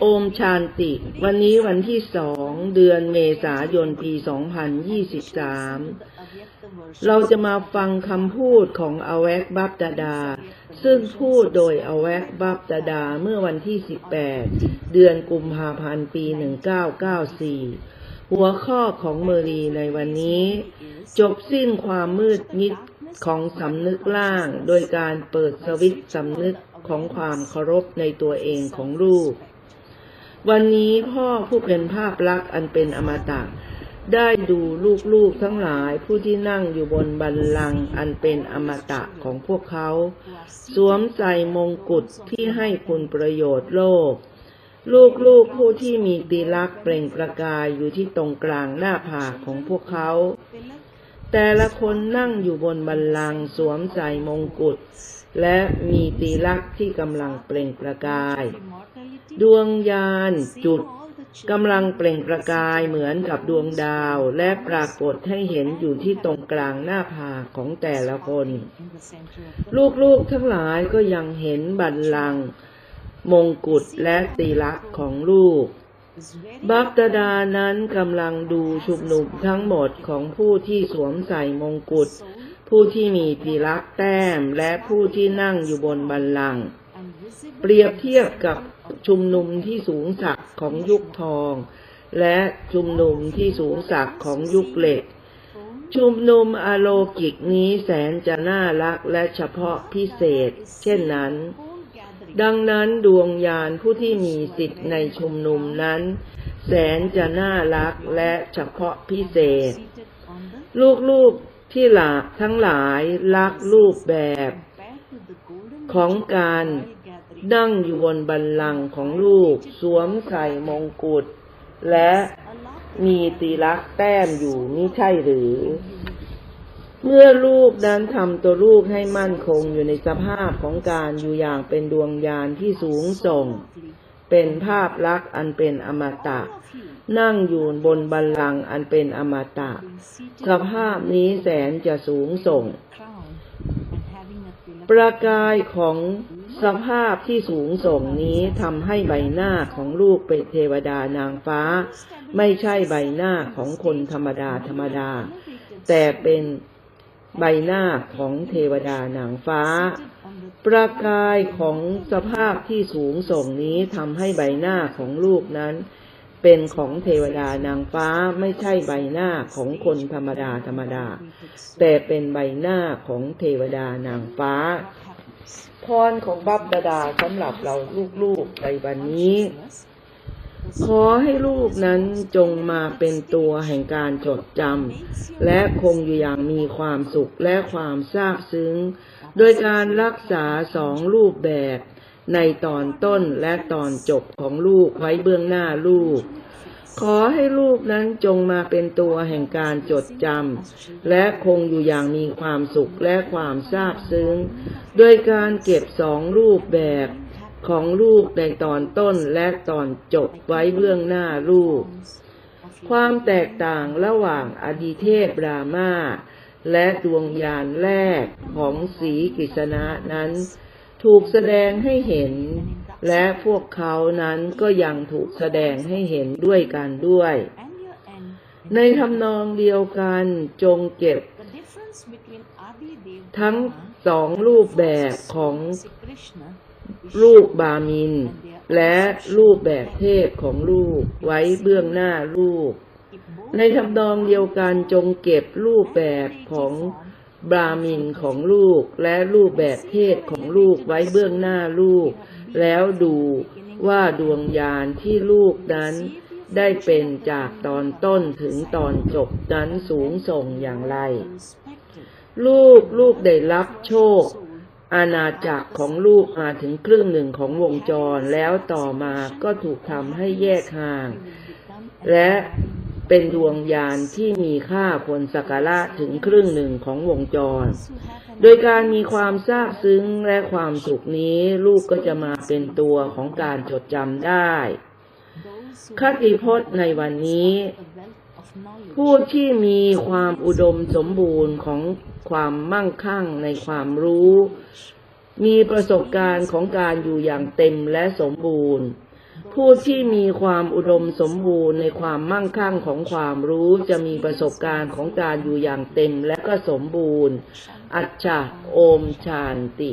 โอมชานติ วันนี้วันที่สองเดือนเมษายนปี 2023 เราจะมาฟังคำพูดของอแวกบับดาดา ซึ่งพูดโดยอแวกบับดาดาเมื่อวันที่ 18 เดือนกุมภาพันธ์ปี 1994 หัวข้อของเมรีในวันนี้ จบสิ้นความมืดมิดของสำนึกล่าง โดยการเปิดสวิตสำนึกของความเคารพในตัวเองของลูก วันนี้พ่อผู้เป็นภาพลักษณ์อันเป็นอมตะได้ดูลูกๆทั้งหลายผู้ที่นั่งอยู่บนบัลลังอันเป็นอมตะของพวกเขา สวมใส่มงกุฎที่ให้คุณประโยชน์โลก ลูกๆผู้ที่มีตีลักษณ์เปล่งประกายอยู่ที่ตรงกลางหน้าผากของพวกเขา แต่ละคนนั่งอยู่บนบัลลังสวมใส่มงกุฎและมีตีลักษณ์ที่กำลังเปล่งประกาย ดวงยานจุดกำลังเปล่งประกายเหมือนกับดวงดาว และปรากฏให้เห็นอยู่ที่ตรงกลางหน้าผากของแต่ละคน ลูกๆทั้งหลายก็ยังเห็นบัลลังก์มงกุฎและตีลักษณ์ของลูก บัพตดานั้นกำลังดูชุมนุมทั้งหมดของผู้ที่สวมใส่มงกุฎผู้ที่มีตีลักษณ์แต้มและผู้ที่นั่งอยู่บนบัลลังก์ เปรียบเทียบกับชุมนุมที่สูงสักของยุคทอง และชุมนุมที่สูงสักของยุคเหล็ก ชุมนุมอโลกิกนี้แสนจะน่ารักและเฉพาะพิเศษ เช่นนั้น ดังนั้นดวงยานผู้ที่มีสิทธิ์ในชุมนุมนั้น แสนจะน่ารักและเฉพาะพิเศษ ลูกๆที่หลาทั้งหลายรักรูปแบบ ของการ นั่งอยู่บนบัลลังก์ของลูก สวมใส่มงกุฎและมีตีลักษ์แต้มอยู่นี่ใช่หรือ เมื่อลูกนั้นทำตัวลูกให้มั่นคงอยู่ในสภาพของการอยู่อย่างเป็นดวงยานที่สูงส่ง เป็นภาพลักษณ์อันเป็นอมตะ นั่งอยู่บนบัลลังก์อันเป็นอมตะ สภาพนี้แสนจะสูงส่ง ประกายของ สภาพที่สูงส่งนี้ทำให้ใบหน้าของลูกเป็นเทวดานางฟ้า ไม่ใช่ใบหน้าของคนธรรมดาธรรมดา แต่เป็นใบหน้าของเทวดานางฟ้า ประกายของสภาพที่สูงส่งนี้ทำให้ใบหน้าของลูกนั้น เป็นของเทวดานางฟ้าไม่ใช่ใบหน้าของคนธรรมดาธรรมดา แต่เป็นใบหน้าของเทวดานางฟ้า พรของบัพดาดาสำหรับเราลูกๆในวันนี้ ขอให้ลูกนั้นจงมาเป็นตัวแห่งการจดจำและคงอยู่อย่างมีความสุขและความซาบซึ้ง โดยการรักษาสองรูปแบบในตอนต้นและตอนจบของลูกไว้เบื้องหน้าลูก ขอให้ลูกนั้นจงมาเป็นตัวแห่งการจดจำและคงอยู่อย่างมีความสุขและความซาบซึ้ง โดยการเก็บสองรูปแบบของลูกในตอนต้นและตอนจบไว้เบื้องหน้าลูกความแตกต่างระหว่างอดีเทพรามาและดวงยานแรกของสีกิษณะนั้น ถูกแสดงให้เห็น และพวกเขานั้นก็ยังถูกแสดงให้เห็นด้วยกันด้วย ในทำนองเดียวกันจงเก็บ ทั้งสองรูปแบบของลูกบามิน และรูปแบบเทพของลูกไว้เบื้องหน้าลูก ในทำนองเดียวกันจงเก็บรูปแบบของ บราหมินของลูกและรูปแบบเทพของลูกไว้เบื้องหน้าลูก แล้วดูว่าดวงยานที่ลูกนั้นได้เป็นจากตอนต้นถึงตอนจบนั้นสูงส่งอย่างไร ลูกลูกได้รับโชค อาณาจักรของลูกมาถึงครึ่งหนึ่งของวงจรแล้วต่อมาก็ถูกทำให้แยกห่าง และ เป็นดวงยานที่มีค่าควรสักการะถึงครึ่งหนึ่งของวงจร โดยการมีความซาบซึ้งและความสุขนี้ลูกก็จะมาเป็นตัวของการจดจำได้คติพจน์ในวันนี้ ผู้ที่มีความอุดมสมบูรณ์ของความมั่งคั่งในความรู้ มีประสบการณ์ของการอยู่อย่างเต็มและสมบูรณ์ ผู้ที่มีความอุดมสมบูรณ์ในความมั่งคั่งของความรู้จะมีประสบการณ์ของการอยู่อย่างเต็มและก็สมบูรณ์ อัจฉะโอมชานติ